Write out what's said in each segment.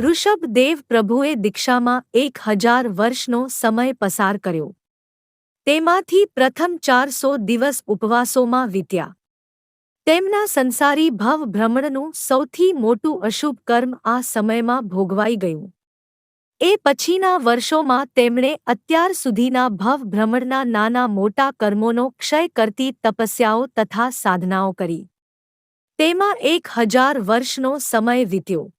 ઋષભદેવ પ્રભુએ દીક્ષામાં એક હજાર વર્ષનો સમય પસાર કર્યો. તેમાંથી પ્રથમ ચારસો દિવસ ઉપવાસોમાં વીત્યા. તેમના સંસારી ભવ ભ્રમણનું સૌથી મોટું અશુભ કર્મ આ સમયમાં ભોગવાઈ ગયું. એ પછીના વર્ષોમાં તેમણે અત્યાર સુધીના ભવ ભ્રમણના નાના મોટા કર્મોનો ક્ષય કરતી તપસ્યાઓ તથા સાધનાઓ કરી. તેમાં એક હજાર વર્ષનો સમય વીત્યો.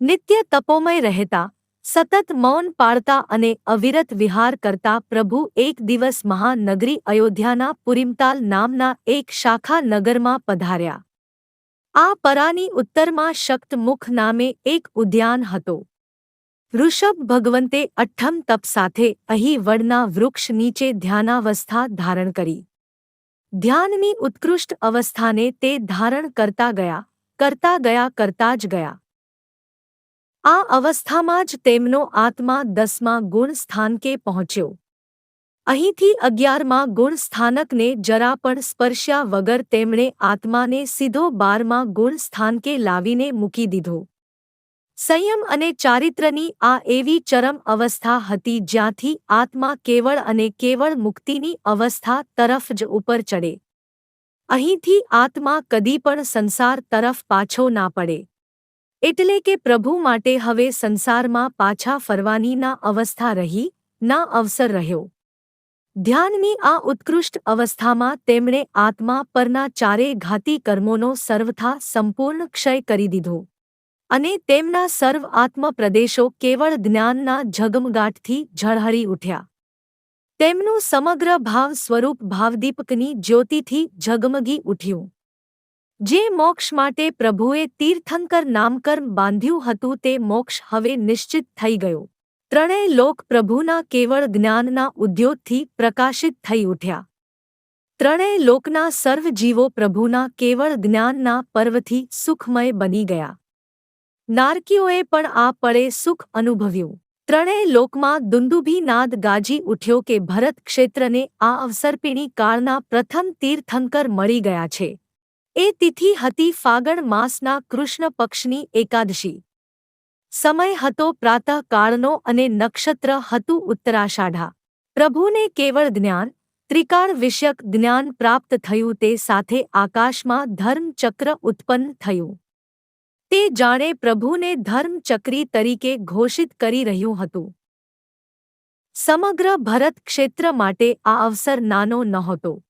નિત્ય તપોમય રહેતા સતત મૌન પાળતા અને અવિરત વિહાર કરતા પ્રભુ એક દિવસ મહાનગરી અયોધ્યાના પુરીમતાલ નામના એક શાખા નગરમાં પધાર્યા આ પરાની ઉત્તરમાં શક્તમુખ નામે એક ઉદ્યાન હતો ઋષભ ભગવંતે અઠ્ઠમ તપ સાથે અહીં વડના વૃક્ષ નીચે ધ્યાનાવસ્થા ધારણ કરી ધ્યાનની ઉત્કૃષ્ટ અવસ્થાને તે ધારણ કરતા ગયા કરતા ગયા કરતા જ ગયા આ અવસ્થામાં જ તેમનો આત્મા દસમા ગુણ સ્થાનકે પહોંચ્યો. અહીંથી અગિયારમાં ગુણ સ્થાનકને જરા પણ સ્પર્શ્યા વગર તેમણે આત્માને સીધો બારમા ગુણ સ્થાનકે લાવીને મૂકી દીધો. સંયમ અને ચારિત્રની આ એવી ચરમ અવસ્થા હતી જ્યાંથી આત્મા કેવળ અને કેવળ મુક્તિની અવસ્થા તરફ જ ઉપર ચડે. અહીંથી આત્મા કદી પણ સંસાર તરફ પાછો ના પડે. એટલે કે પ્રભુ માટે હવે સંસારમાં પાછા ફરવાની ના અવસ્થા રહી, ના અવસર રહ્યો. ધ્યાનની આ ઉત્કૃષ્ટ અવસ્થામાં તેમણે આત્મા પરના ચારે ઘાતી કર્મોનો સર્વથા સંપૂર્ણ ક્ષય કરી દીધો. અને તેમના સર્વ આત્મ પ્રદેશો કેવળ જ્ઞાનના ઝગમગાટથી ઝળહળી ઉઠ્યા. તેમનું સમગ્ર ભાવ સ્વરૂપ ભાવદીપકની જ્યોતિથી ઝગમગી ઉઠ્યું. જે મોક્ષ માટે પ્રભુએ તીર્થંકર નામકર્મ બાંધ્યું હતું તે મોક્ષ હવે નિશ્ચિત થઈ ગયો. ત્રણેય લોક પ્રભુના કેવળ જ્ઞાનના ઉદ્યોગથી પ્રકાશિત થઈ ઉઠ્યા. ત્રણેય લોકના સર્વ જીવો પ્રભુના કેવળ જ્ઞાનના પર્વથી સુખમય બની ગયા. નારકીઓએ પણ આ પળે સુખ અનુભવ્યું. ત્રણેય લોકમાં દુંદુભી નાદ ગાજી ઉઠ્યો કે ભરત ક્ષેત્રને આ અવસરપીણી કાળના પ્રથમ તીર્થંકર મળી ગયા છે. એ તિથિ હતી ફાગણ માસના કૃષ્ણ પક્ષની એકાદશી. સમય હતો પ્રાતઃકાળનો અને નક્ષત્ર હતું ઉત્તરાષાઢા. પ્રભુને કેવળ જ્ઞાન, ત્રિકાળ વિષયક જ્ઞાન પ્રાપ્ત થયું તે સાથે આકાશમાં ધર્મચક્ર ઉત્પન્ન થયું. તે જાણે પ્રભુને ધર્મચક્રી તરીકે ઘોષિત કરી રહ્યું હતું. સમગ્ર ભરત ક્ષેત્ર માટે આ અવસર નાનો નહોતો.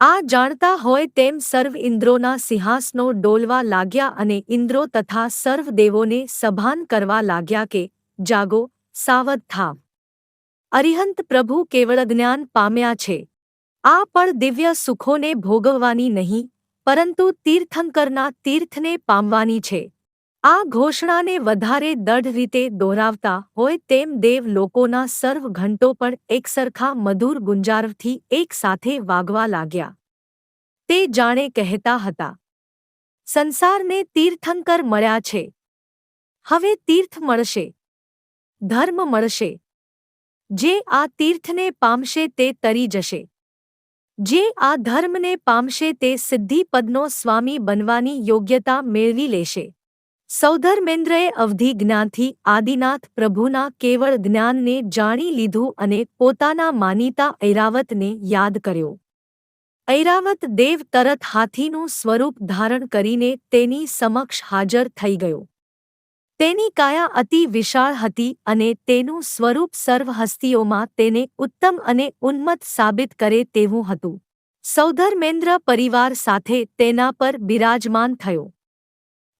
આ જાણતા હોય તેમ સર્વ ઇન્દ્રોના સિંહાસનો ડોલવા લાગ્યા અને ઇન્દ્રો તથા સર્વ દેવોને સભાન કરવા લાગ્યા કે, જાગો, સાવધ થા અરિહંત પ્રભુ કેવળ જ્ઞાન પામ્યા છે. આ પણ દિવ્ય સુખોને ભોગવવાની નહીં, પરંતુ તીર્થંકરના તીર્થને પામવાની છે. આ ઘોષણાને વધારે દઢ રીતે દોહરાવતા હોય તેમ દેવ લોકોના સર્વ ઘંટો પણ એકસરખા મધુર ગુંજારવથી એકસાથે વાગવા લાગ્યા. તે જાણે કહેતા હતા, સંસારને તીર્થંકર મળ્યા છે. હવે તીર્થ મળશે. ધર્મ મળશે. જે આ તીર્થને પામશે તે તરી જશે. જે આ ધર્મને પામશે તે સિદ્ધિપદનો સ્વામી બનવાની યોગ્યતા મેળવી લેશે. સૌધર્મેન્દ્રએ અવધિ જ્ઞાનથી આદિનાથ પ્રભુના કેવળ જ્ઞાનને જાણી લીધું અને પોતાના માનીતા ઐરાવતને યાદ કર્યો. ઐરાવત દેવ તરત હાથીનું સ્વરૂપ ધારણ કરીને તેની સમક્ષ હાજર થઈ ગયો. તેની કાયા અતિ વિશાળ હતી અને તેનું સ્વરૂપ સર્વ હસ્તીઓમાં તેને ઉત્તમ અને ઉન્મત સાબિત કરે તેવું હતું. સૌધર્મેન્દ્ર પરિવાર સાથે તેના પર બિરાજમાન થયો.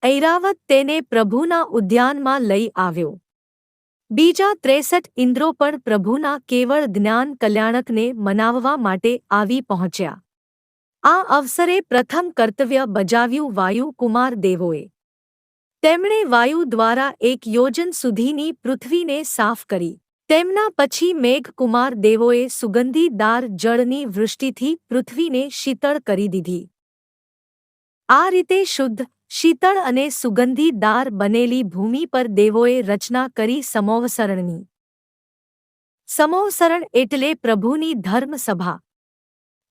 ઐરાવત તેને પ્રભુના ઉદ્યાનમાં લઈ આવ્યો. બીજા ત્રેસઠ ઇન્દ્રો પણ પ્રભુના કેવળ જ્ઞાન કલ્યાણકને મનાવવા માટે આવી પહોંચ્યા. આ અવસરે પ્રથમ કર્તવ્ય બજાવ્યું વાયુ કુમાર દેવોએ. તેમણે વાયુ દ્વારા એક યોજન સુધીની પૃથ્વીને સાફ કરી. તેમના પછી મેઘકુમાર દેવોએ સુગંધીદાર જળની વૃષ્ટિથી પૃથ્વીને શીતળ કરી દીધી. આ રીતે શુદ્ધ શીતળ અને સુગંધીદાર બનેલી ભૂમિ પર દેવોએ રચના કરી સમોવસરણની. સમોવસરણ એટલે પ્રભુની ધર્મસભા.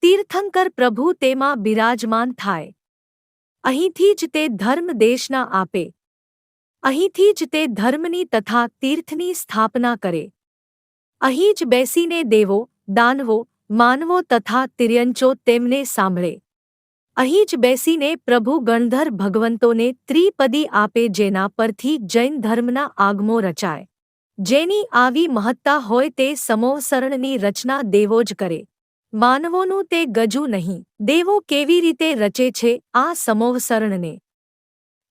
તીર્થંકર પ્રભુ તેમાં બિરાજમાન થાય. અહીંથી જ તે ધર્મ દેશના આપે. અહીંથી જ તે ધર્મની તથા તીર્થની સ્થાપના કરે. અહીં જ બેસીને દેવો, દાનવો, માનવો તથા તિર્યંચો તેમને સાંભળે. અહીં જ બેસીને પ્રભુ ગણધર ભગવંતોને ત્રિપદી આપે જેના પરથી જૈન ધર્મના આગમો રચાય. જેની આવી મહત્તા હોય તે સમોસરણની રચના દેવો જ કરે. માનવોનું તે ગજુ નહીં, દેવો કેવી રીતે રચે છે આ સમોવસરણને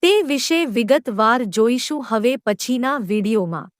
તે વિશે વિગતવાર જોઈશું હવે પછીના વિડીયોમાં.